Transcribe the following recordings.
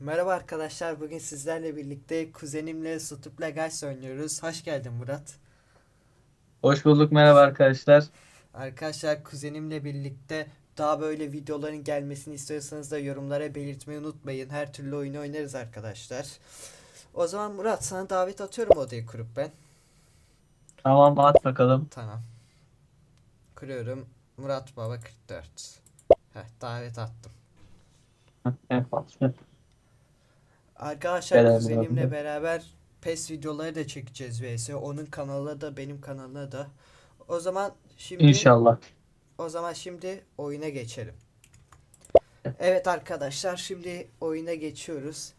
Merhaba arkadaşlar. Bugün sizlerle birlikte kuzenimle Stup Legals oynuyoruz. Hoş geldin Murat. Hoş bulduk merhaba arkadaşlar. Arkadaşlar kuzenimle birlikte daha böyle videoların gelmesini istiyorsanız da yorumlara belirtmeyi unutmayın. Her türlü oyunu oynarız arkadaşlar. O zaman Murat sana davet atıyorum odayı kurup ben. Tamam at bakalım. Tamam. Kuruyorum. Murat Baba 44. Heh, davet attım. Arkadaşlar Beraber kuzenimle olalım. beraber PES videoları da çekeceğiz vs. Onun kanalına da benim kanalına da. O zaman şimdi İnşallah. o zaman şimdi oyuna geçelim. Evet arkadaşlar şimdi oyuna geçiyoruz.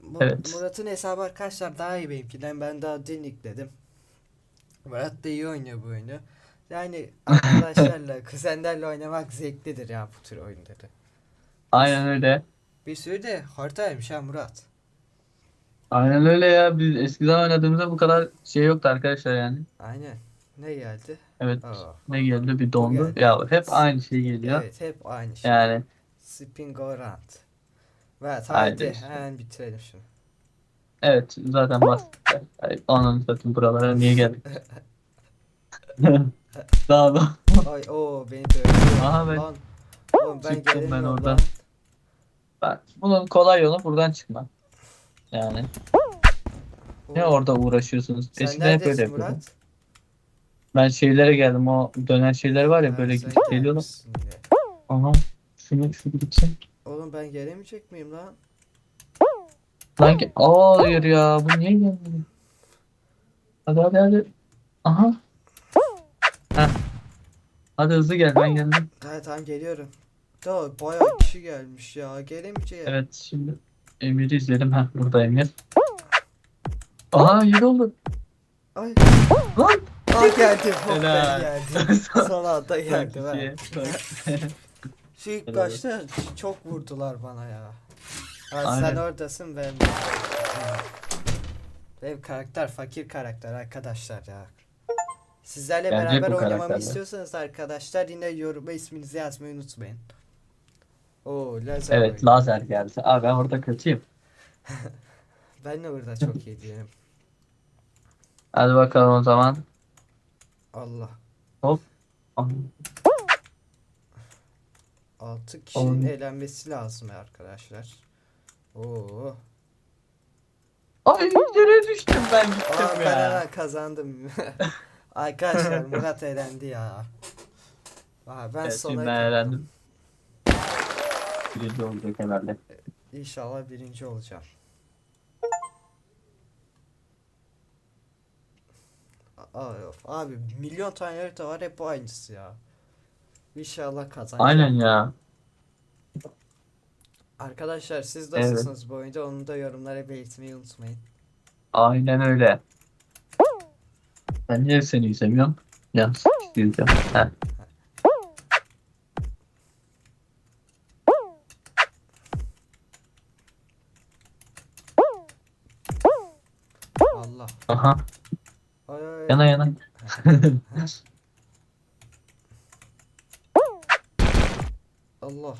Mu- Evet. Murat'ın hesabı arkadaşlar daha iyi benimkinden. Ben daha dün yükledim. Murat da iyi oynuyor bu oyunu. Yani arkadaşlarla, kuzenlerle oynamak zevklidir ya bu tür oyunları. Aynen öyle. Bir sürü de haritaymış ha Murat. Aynen öyle ya. Biz eskiden oynadığımızda bu kadar şey yoktu arkadaşlar yani. Aynen. Ne geldi? Evet. Aa, Ne geldi bir dondu. geldi. Ya hep aynı şey geliyor. evet hep aynı şey. Yani Spin go round. Evet Haydi hadi işte. hemen bitirelim şunu. evet zaten bastık. Ay, Onun zaten buralara niye geldik? Daha da. Ay o beni de öldürdü. Aha ben Lan. Oğlum ben çıktım ben gelemiyorum oradan. lan. Bak, bunun kolay yolu buradan çıkma. Yani ne orada uğraşıyorsunuz? Sen Eskiden hep böyle neredesin yapıyordum. Murat? Ben şeylere geldim o dönen şeyler var ya Ha, böyle sen gidip geliyorlar. gelmişsin yine. Aha şunu şu gitsin. Oğlum ben gelemeyecek miyim lan? Sanki aa hayır ya bu niye gelmedi? Hadi hadi hadi. Aha. Heh. Hadi hızlı gel ben geldim. Tamam tamam geliyorum. Da bayağı kişi gelmiş ya. Gelemeyeceğim. Evet şimdi Emir'i izledim. Heh burada Emir. Aha iyi oldu. Ay. Lan. Aa geldi. Oh, ben Helal. geldim. Son anda geldi ben. Şu ilk başta çok vurdular bana ya. Ha, sen Aynen. oradasın ben. Benim karakter fakir karakter arkadaşlar ya. Sizlerle Gelecek beraber bu oynamamı karakterler. istiyorsanız arkadaşlar yine yoruma isminizi yazmayı unutmayın. Oo lazer Evet oyunu. lazer geldi. Abi ben orada kötüyüm. Ben de burada çok iyi diyelim. Hadi bakalım o zaman. Allah. Aha. 6 kişinin Oğlum. eğlenmesi lazım arkadaşlar. Oo. Ay yere düştüm ben Aa, gittim ben ya. kazandım. Arkadaşlar Murat eğlendi ya. Aa, ben Evet, sona ben eğlendim. Birinci olacak herhalde. İnşallah birinci olacağım. Aa. Abi milyon tane harita var hep aynısı ya. İnşallah kazanacağım. Aynen ya. Arkadaşlar siz Evet. nasılsınız bu oyunda onu da yorumlara belirtmeyi unutmayın. Aynen öyle. Ben niye seni izlemiyorum? Ya izleyeceğim. Allah. Aha. Ay, ay, ay. Yana yana. Allah.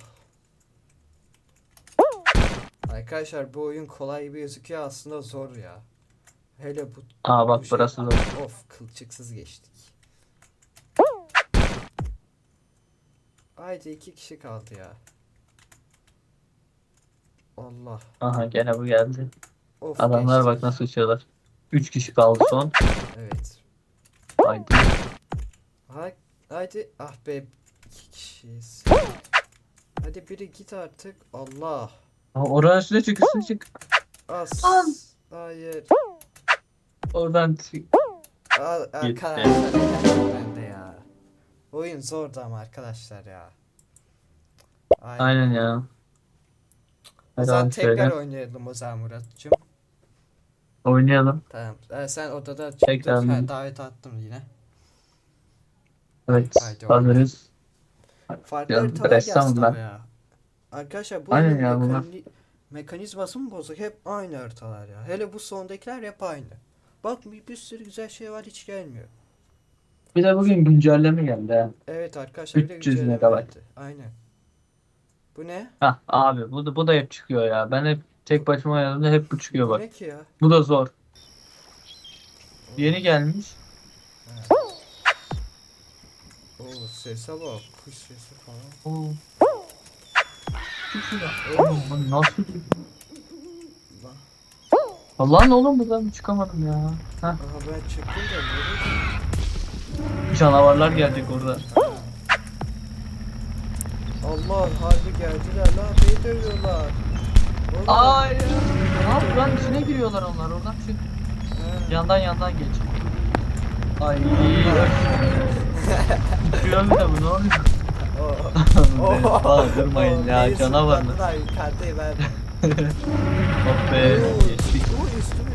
Arkadaşlar bu oyun kolay gibi gözüküyor aslında zor ya. Hele bu Aa bu bak şey- burası da. Of kılçıksız geçtik. Haydi iki kişi kaldı ya. Allah. Aha gene bu geldi. Of Adamlar bak geçtik. nasıl uçuyorlar. Üç kişi kaldı son. Evet. Haydi. Hay haydi. Ah be. iki kişiyiz. Hadi biri git artık. Allah. Aa, oranın üstüne çık üstüne çık. As. Hayır. Oradan çık. Aa, Gitti. arkadaşlar ben de ya. Oyun zordu ama arkadaşlar ya. Aynen. Aynen ya. O Hadi zaman abi tekrar şöyle. oynayalım o zaman Murat'cığım. Oynayalım. Tamam. Ee, sen odada çıktın. Ha, davet attım yine. Evet. Haydi Hazırız. Farklı haritalar gelsin ama ya. Arkadaşlar bu Aynen ya, bunlar- mekani- mekanizması mı bozuk? Hep aynı haritalar ya. Hele bu sondakiler hep aynı. Bak bir, bir sürü güzel şey var hiç gelmiyor. Bir de bugün güncelleme geldi. Evet arkadaşlar bir de 300 güncelleme megabayt. Aynen. Bu ne? Hah abi bu da, bu da hep çıkıyor ya. Ben hep Tek başıma oynadığımda hep bu çıkıyor bak. ne ki ya? Bu da zor. Yeni gelmiş. Oo sese bak. Kuş sesi falan. Oo. Oğlum nasıl Lan. Allah'ın oğlum buradan çıkamadım ya. Heh, Aha ben çıktım da nereye? canavarlar gelecek orada. Allah harbi geldiler lan beni dövüyorlar. Ay. Aa buranın içine giriyorlar onlar oradan çık. Yandan yandan geç. Ay. Düşüyor bir de bu ne oluyor? Durmayın Oo, ya beni canavarlar. sırtladılar, yukarıdayım ben. Hop be. Geçtik.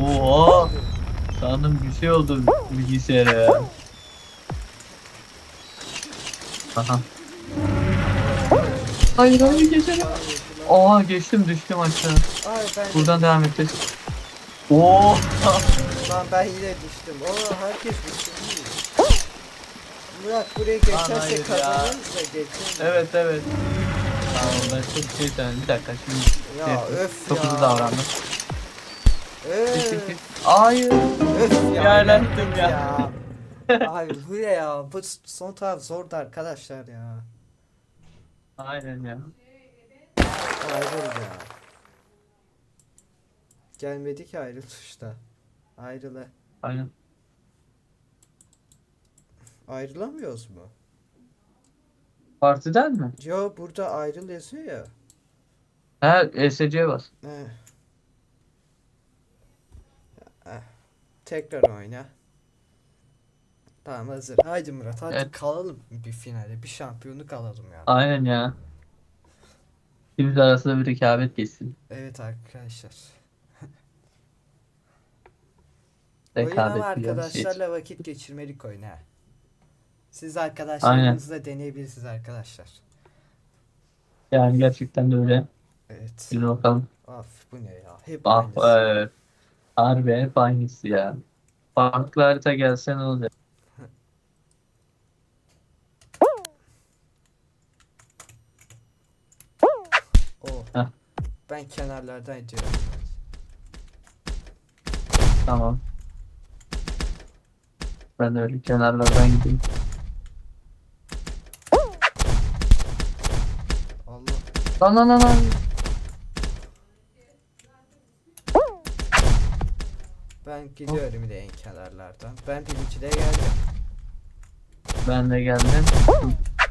Oha. Sandım bir şey oldu bilgisayara ya. Aha. Hayır hayır geçelim. Oha geçtim düştüm aşağı. Ay ben Buradan devam edeceğiz. Oo. Lan ben yine düştüm. Oo herkes düştü. Murat buraya geçersek hayır ya. kazanırız da geçelim. evet evet. Tamam ben çok şey söyledim. Bir dakika şimdi. Ya şey, öf Çok ya. hızlı davrandım. Öf. Hayır. Öf ya. Yerlendim ya. ya. Abi bu ne ya? Bu son taraf zordu arkadaşlar ya. Aynen ya. Ayrıl ya. Gelmedi ki ayrıl tuşta. Ayrıla. Aynen. Ayrılamıyoruz mu? Partiden mi? Yo burada ayrıl yazıyor ya. Ha ESC bas. Eh. Eh. Tekrar oyna. Tamam hazır. Haydi Murat hadi Evet. kalalım bir finale. Bir şampiyonluk alalım ya. Aynen ya. İkimiz arasında bir rekabet geçsin. Evet arkadaşlar. Oyun Rekabet ama biliyoruz, şey. arkadaşlarla vakit geçirmelik oyun ha. Siz arkadaşlarınızla deneyebilirsiniz arkadaşlar. Yani gerçekten de öyle. Evet. Bir bakalım. Af bu ne ya? Hep Ah aynısı. evet. Harbi hep aynısı ya. Farklı harita gelse ne olacak? Oh. Heh. Ben kenarlardan ediyorum. Tamam. Ben de öyle kenarlardan gideyim. Allah. Lan lan lan lan. Ben gidiyorum yine en kenarlardan. Ben birinciliğe geldim. Ben de geldim.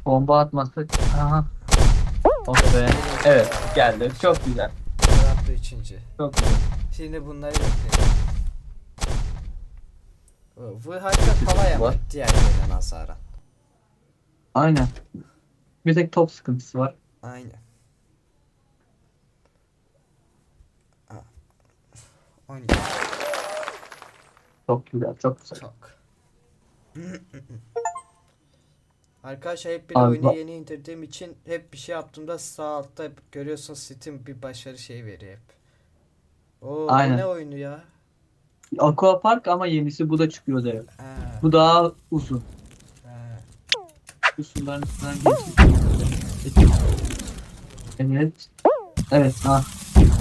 Bomba atmasak. Aha. Oh be. Evet geldi. Çok güzel. Da üçüncü. Çok güzel. Şimdi bunları bekleyelim. Bu harita kolay ama Var. diğerlerine nazaran. Aynen. Bir tek top sıkıntısı var. Aynen. Ah. On Çok güzel. Çok güzel. çok. Arkadaşlar hep bir Abi oyunu bak- yeni indirdiğim için hep bir şey yaptığımda sağ altta hep görüyorsunuz Steam bir başarı şey veriyor hep. Oo bu Aynen. ne oyunu ya? Aqua Park ama yenisi bu da çıkıyor da. Ha, Bu daha uzun. ha. Suların üstünden geçiyor. Evet. Evet. Ha.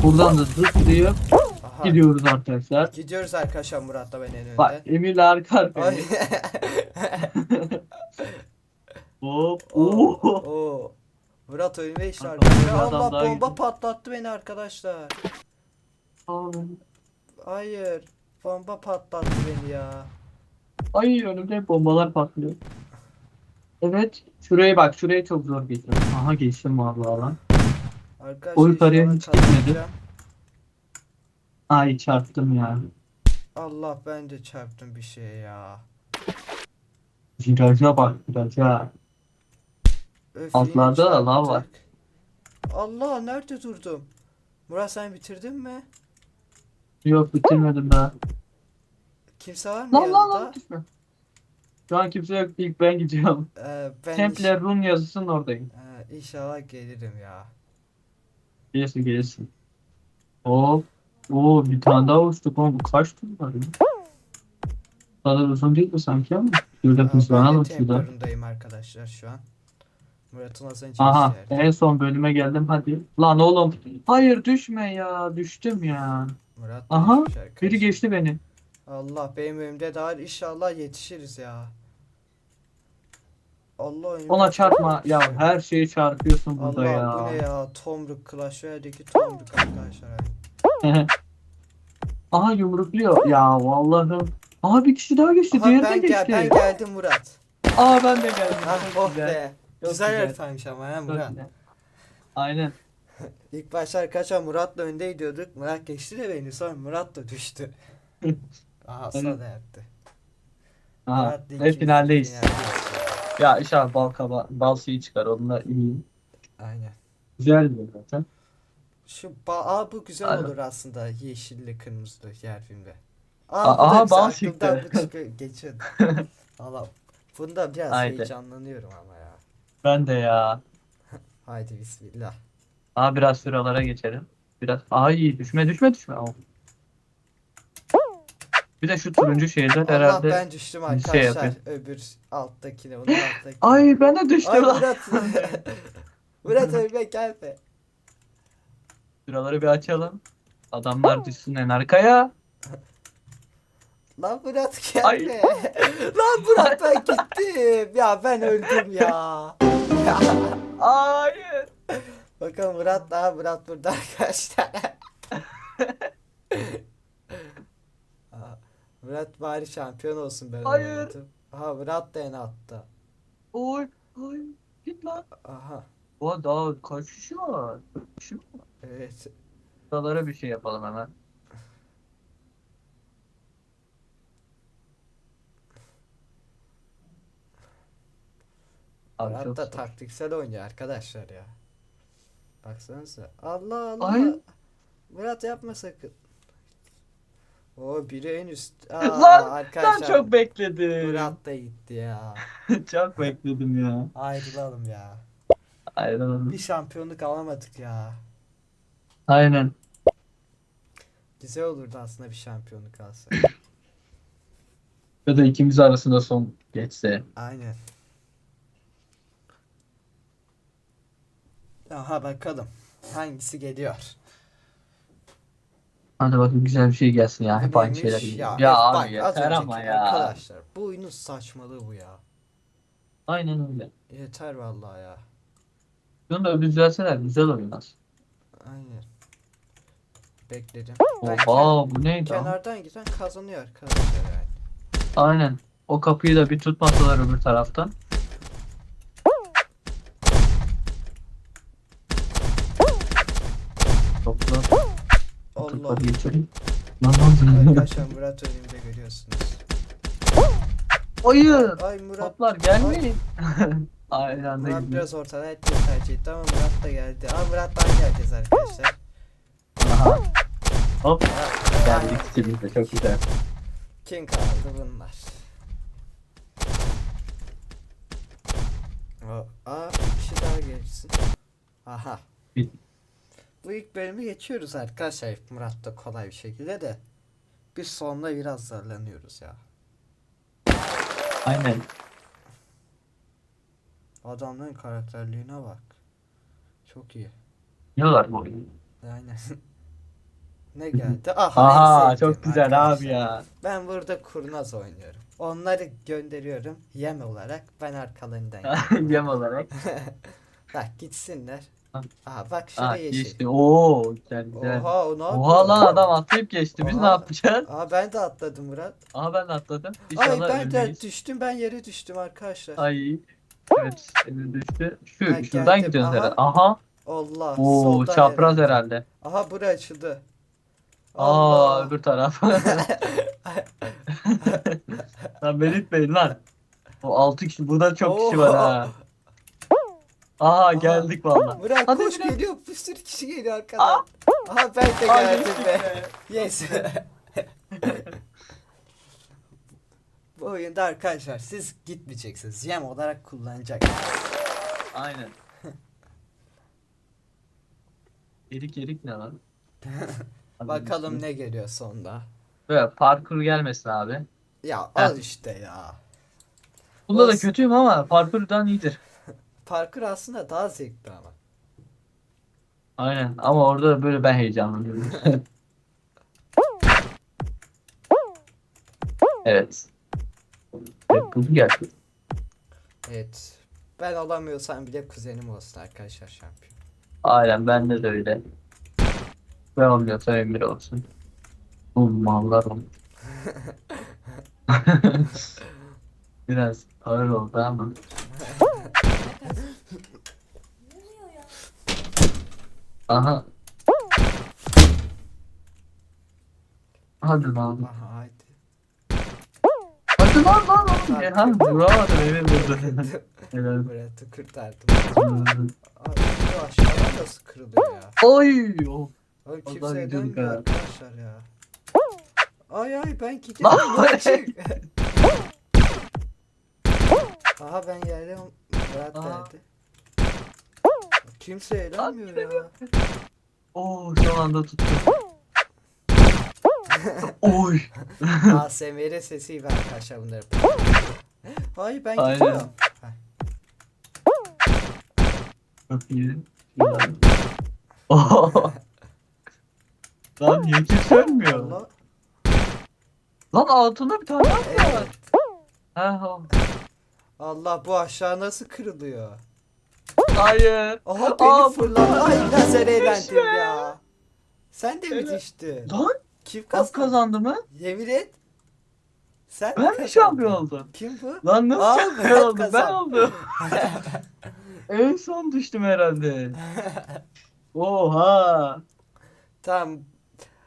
Buradan da zıplıyor. Aha. Gidiyoruz arkadaşlar. Gidiyoruz arkadaşlar Murat'la ben en önde. Bak Emir'le arka arkaya. Ay. Hop. Oo, Oo. Murat önüme işte arkadaşlar. adam Allah daha bomba gidiyor. patlattı beni arkadaşlar. Hayır. Bomba patlattı beni ya. Ay önümde bombalar patlıyor. Evet. Şuraya bak. Şuraya çok zor geçiyorum. Aha geçtim vallahi lan. Arkadaşlar O yukarıya inşallah hiç gitmedi. Ay çarptım ya. Allah ben de çarptım bir şeye ya. Viraja bak viraja. Altlarda yine da lav var. Allah nerede durdum? Murat sen bitirdin mi? Yok bitirmedim daha. Kimse var mı Lan lan yanında? lan düşme. Şu an kimse yok. İlk ben gidiyorum. Ee, ben Temple Run yazısının oradayım. Ee, inşallah gelirim ya. Gelirsin gelirsin. Hop. Oo bir tane daha uçtuk ama bu kaç tur var ya? Bu kadar uzun değil mi sanki ama? Şurada bana ben de bak şurada. Templar'ındayım arkadaşlar şu an. Murat'ın az önce Aha yerde. en son bölüme geldim hadi. Lan oğlum. Hayır düşme ya. Düştüm ya. Murat Aha, arkadaşlar. Biri geçti beni. Allah benim önümde daha inşallah yetişiriz ya. Allah önüme- Ona çarpma. Ya her şeyi çarpıyorsun burada Allah ya. bu ne ya? Tomruk Clash Royale'deki Tomruk arkadaşlar. Aha yumrukluyor. Ya Allah'ım. Aha bir kişi daha geçti. Aha, Diğeri de ben, gel, geçti. ben geldim Murat. Aa ben de geldim. Ah Çok oh güzel. be. Çok Güzel güzel. haritaymış ama ya Murat. güzel. Aynen. İlk başta arkadaşlar Murat'la önde gidiyorduk. Murat geçti de beni sonra Murat da düştü. Aha sana da yaptı. Aha, ve finaldeyiz. finaldeyiz. Ya inşallah bal kaba, bal suyu çıkar. Onunla iyi. Aynen. Güzel bir zaten. Şu ba Aa, bu güzel Aynen. olur aslında yeşilli kırmızılı yer filmde. Aa, da aha, bal çıktı. bu çıkıyor, geçiyordu. Allah. Bunda biraz Haydi. heyecanlanıyorum ama ya. Ben de ya. Haydi bismillah. Aa biraz sıralara geçelim. Biraz. Ay düşme düşme düşme. Aa. Bir de şu turuncu şeyler Allah herhalde. ben düştüm şey arkadaşlar. yapıyor. Öbür alttakine, alttakine. Ay ben de Ay düştüm lan. Murat. Murat ölme gelme. Sıraları bir açalım. Adamlar düşsün en arkaya. Lan Murat Ay. gelme. Lan Murat ben gittim. Ya ben öldüm ya. Hayır. Bakın Murat daha Murat burada arkadaşlar. Murat bari şampiyon olsun ben Hayır. olamadım. Aha Murat da en altta. Oy. Oy. Git lan. Aha O daha kaç kişi var? Kaç kişi var? evet. Sıralara bir şey yapalım hemen. Abi çok zor. taktiksel oynuyor arkadaşlar ya. Baksanıza. Allah Allah. Ay. Murat yapma sakın. O biri en üst. Aa, Lan, Ben arkadaşlar. çok bekledim. Murat da gitti ya. çok bekledim ya. Ayrılalım ya. Aynen. Bir şampiyonluk alamadık ya. Aynen. Güzel olurdu aslında bir şampiyonluk alsak. Ya da ikimiz arasında son geçse. Aynen. Aha bakalım. Hangisi geliyor? Hadi bakın güzel bir şey gelsin ya. Hep aynı şeyler geliyor. Ya, Ya, abi bak, yeter ama ya. Arkadaşlar bu oyunun saçmalığı bu ya. Aynen öyle. Yeter vallahi ya. Bunu da düzelseler güzel oyun aslında. Aynen. Bekledim. Oha bu neydi? Kenardan giden kazanıyor arkadaşlar yani. Aynen. O kapıyı da bir tutmasalar öbür taraftan. Bir içeri. Lan lan. Arkadaşlar Murat önümde görüyorsunuz. Hayır. Ay Murat. Toplar gelmeyin. Aynı anda Murat gidiyor. biraz ortada etmeyi tercih etti ama Murat da geldi. Ama Murat'tan geleceğiz arkadaşlar. Aha. Hop. Geldik ikimiz de çok güzel. Kim kaldı bunlar? O, aa bir kişi daha geçsin. Aha. Bir- Bu ilk bölümü geçiyoruz arkadaşlar. Murat da kolay bir şekilde de. Biz sonunda biraz zorlanıyoruz ya. Aynen. Adamların karakterliğine bak. Çok iyi. Yiyorlar bu oyunu. Aynen. ne geldi? Aha, en Aha sevdiğim çok güzel abi arkadaşlar. ya. Ben burada kurnaz oynuyorum. Onları gönderiyorum yem olarak. Ben arkalarından Yem olarak. Bak gitsinler. Ha. Aha bak şurada yeşil. geçti. Oo güzel güzel. Oha o ne yapıyor? Oha lan adam atlayıp geçti. Biz ne Oha. yapacağız? Aa ben de atladım Murat. Aha ben de atladım. Ay İnşallah ben de ölmeyiz. düştüm ben yere düştüm arkadaşlar. Ay. Evet. Emir düştü. Şu Ha, şuradan geldim. gidiyoruz Aha. herhalde. Aha. Allah. Oo soldan çapraz herhalde. Aha bura açıldı. Aa öbür taraf. lan beni itmeyin lan. O 6 kişi burada çok kişi var ha. Aha geldik valla. Murat Hadi koş Murat. geliyor. Bir sürü kişi geliyor arkadan. Aha ben de geldim geçtik be. be. Yes. Bu oyunda arkadaşlar siz gitmeyeceksiniz. Yem olarak kullanacaksınız. Aynen. Erik erik ne lan? Bakalım ne geliyor sonda. Böyle parkur gelmesin abi. Ya al işte ya. Bunda da Olsun. kötüyüm ama parkurdan iyidir. Parkur aslında daha zevkli ama. Aynen ama orada böyle ben heyecanlanıyorum. evet. Evet bu geldi. Evet. Ben olamıyorsam bile kuzenim olsun arkadaşlar şampiyon. Aynen bende de öyle. Ben olmuyorsa Emir olsun. Bu mallar oldu. Biraz ağır oldu ama. Aha. Hadi lan. Aha haydi. Hadi lan lan lan. Ya, vuramadım Emir vurdu. Helal. Murat'ı kurtardım. Ay, bu aşağıdan nasıl kırılıyor ya? Oy. Oh. Oğlum kimse edemiyor ha. arkadaşlar ya. Ay ay ben Lan, gidiyorum. ne? Murat'cık. Aha ben yerde Murat geldi. Kimse eğlenmiyor ya. Oh son anda tuttum. Oy. ASMR sesiydi arkadaşlar bunları. Ay ben Aynen. gidiyorum. Şuradan. Oh. Lan niye? Allah. Lan altında bir tane daha var. Evet. Ha, ha. Allah bu aşağı nasıl kırılıyor? Hayır. Aha beni Aa, fırlattı. Ay lazer eğlendim ya. Sen de mi Evet. düştün? Lan Kim kazandı? kazandı mı? Yemin et. Sen mi Ben mi kazandın? şampiyon oldum? Kim bu? Lan nasıl Aa, şampiyon oldum? Ben kazandı. oldum. en son düştüm herhalde. Oha. Tamam.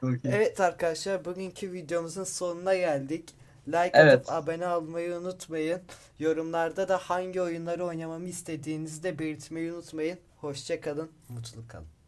Çok iyi. Evet arkadaşlar bugünkü videomuzun sonuna geldik. Like Evet. atıp abone olmayı unutmayın. Yorumlarda da hangi oyunları oynamamı istediğinizi de belirtmeyi unutmayın. Hoşça kalın, mutlu kalın.